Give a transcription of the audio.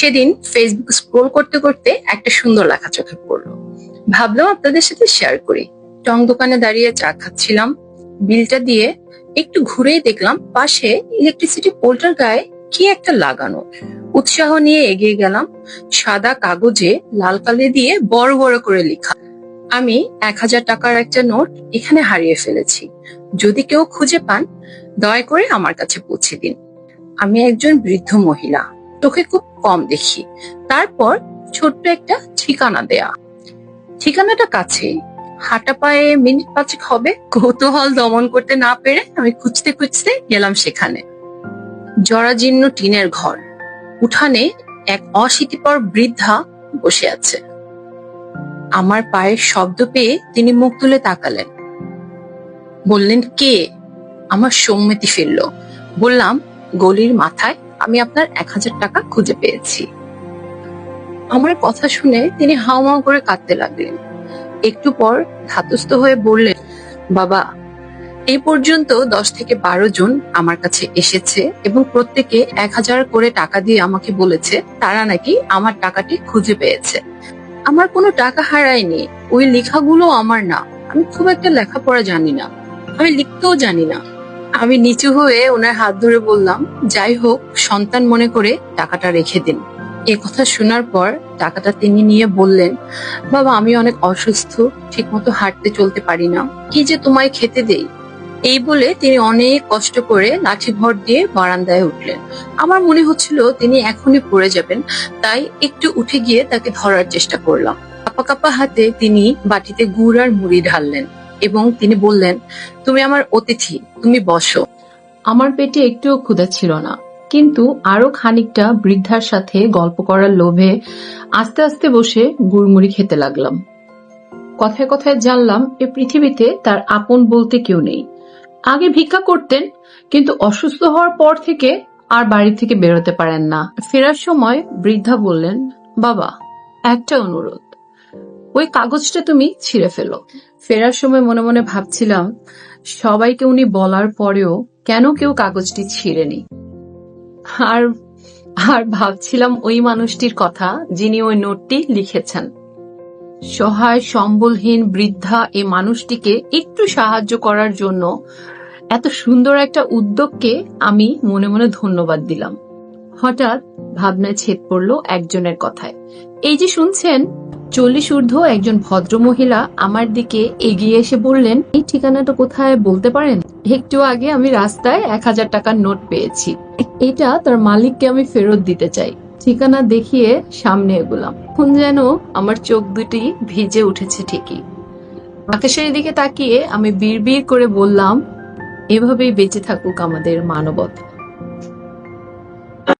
সেদিন Facebook scroll করতে করতে একটা সুন্দর লেখা চোখে পড়ল। ভাবলাম আপনাদের সাথে শেয়ার করি। টং দোকানে দাঁড়িয়ে চা খাচ্ছিলাম। বিলটা দিয়ে একটু ঘুরেই দেখলাম পাশে ইলেকট্রিসিটি পোলটার গায়ে কি একটা লাগানো। উৎসাহ নিয়ে এগিয়ে গেলাম। সাদা কাগজে লাল কালি দিয়ে বড় বড় করে লেখা। আমি এক হাজার টাকার একটা নোট এখানে হারিয়ে ফেলেছি। যদি কেউ খুঁজে পান, দয়া করে আমার কাছে পৌঁছে দিন। আমি একজন বৃদ্ধ মহিলা। চোখে খুব কম দেখি। তারপর ছোট্ট একটা ঠিকানা দেয়া। ঠিকানাটা কাছে। হাঁটা পায়ে মিনিট পাঁচেক হবে। কৌতূহল দমন করতে না পেরে আমি খুঁজতে খুঁজতে গেলাম সেখানে। জরাজীর্ণ টিনের ঘর। উঠানে এক অশীতিপর বৃদ্ধা বসে আছে। আমার পায়ের শব্দ পেয়ে তিনি মুখ তুলে তাকালেন। বললেন, কে? আমার সম্মতি ফিরল। বললাম, গলির মাথায় আমি আপনার এক হাজার টাকা খুঁজে পেয়েছি। আমার কথা শুনে তিনি হাওমাও করে কাঁদতে লাগলেন। একটু পর ধাতস্থ হয়ে বললেন, বাবা এই পর্যন্ত দশ থেকে বারো জন আমার কাছে এসেছে এবং প্রত্যেকে এক হাজার করে টাকা দিয়ে আমাকে বলেছে তারা নাকি আমার টাকাটি খুঁজে পেয়েছে। আমার কোনো টাকা হারায়নি, ওই লেখাগুলো আমার না। আমি খুব একটা লেখাপড়া জানি না। আমি লিখতেও জানি না। আমি নিচু হয়ে ওনার হাত ধরে বললাম, যাই হোক, সন্তান মনে করে টাকাটা রেখে দিন। এ কথা শোনার পর টাকাটা তিনি নিয়ে বললেন, বাবা, আমি অনেক অসুস্থ, ঠিকমতো হাঁটতে চলতে পারি না। কি যে তোমায় খেতে দেই? এই বলে তিনি অনেক কষ্ট করে লাঠি ভর দিয়ে বারান্দায় উঠলেন। আমার মনে হচ্ছিল তিনি এখনই পড়ে যাবেন, তাই একটু উঠে গিয়ে তাকে ধরার চেষ্টা করলাম। কাপা কাপা হাতে তিনি বাটিতে গুড় আর মুড়ি ঢাললেন। এবং তিনি বললেন, তুমি আমার অতিথি, তুমি বসো। আমার পেটে একটুও ক্ষুধা ছিল না, কিন্তু আরও খানিকটা বৃদ্ধার সাথে গল্প করার লোভে আস্তে আস্তে বসে গুড়মুড়ি খেতে লাগলাম। কথায় কথায় জানলাম, এ পৃথিবীতে তার আপন বলতে কেউ নেই। আগে ভিক্ষা করতেন, কিন্তু অসুস্থ হওয়ার পর থেকে আর বাড়ি থেকে বেরোতে পারেন না। ফেরার সময় বৃদ্ধা বললেন, বাবা, একটা অনুরোধ। ওই কাগজটা তুমি ছিঁড়ে ফেলো। ফেরার সময় মনে মনে ভাবছিলাম, সবাইকে উনি বলার পরেও কেন কেউ কাগজটি ছিঁড়েনি। আর আর ভাবছিলাম ওই মানুষটির কথা যিনি ওই নোটটি লিখেছেন। সহায়, সম্বলহীন, বৃদ্ধা এই মানুষটিকে একটু সাহায্য করার জন্য এত সুন্দর একটা উদ্যোগকে আমি মনে মনে ধন্যবাদ দিলাম। হঠাৎ ভাবনায় ছেদ পড়ল একজনের কথায়। এই যে শুনছেন, চল্লিশ ঊর্ধ্ব একজন ভদ্র মহিলা আমার দিকে এগিয়ে এসে বললেন, এই ঠিকানাটা কোথায় বলতে পারেন? একটু আগে আমি রাস্তায় এক হাজার টাকার নোট পেয়েছি। এটা তার মালিককে আমি ফেরত দিতে চাই। ঠিকানা দেখিয়ে সামনে এগুলাম। এখন যেন আমার চোখ দুটি ভিজে উঠেছে ঠিকই। আকাশের দিকে তাকিয়ে আমি বিড়বিড় করে বললাম, এভাবেই বেঁচে থাকুক আমাদের মানবতা।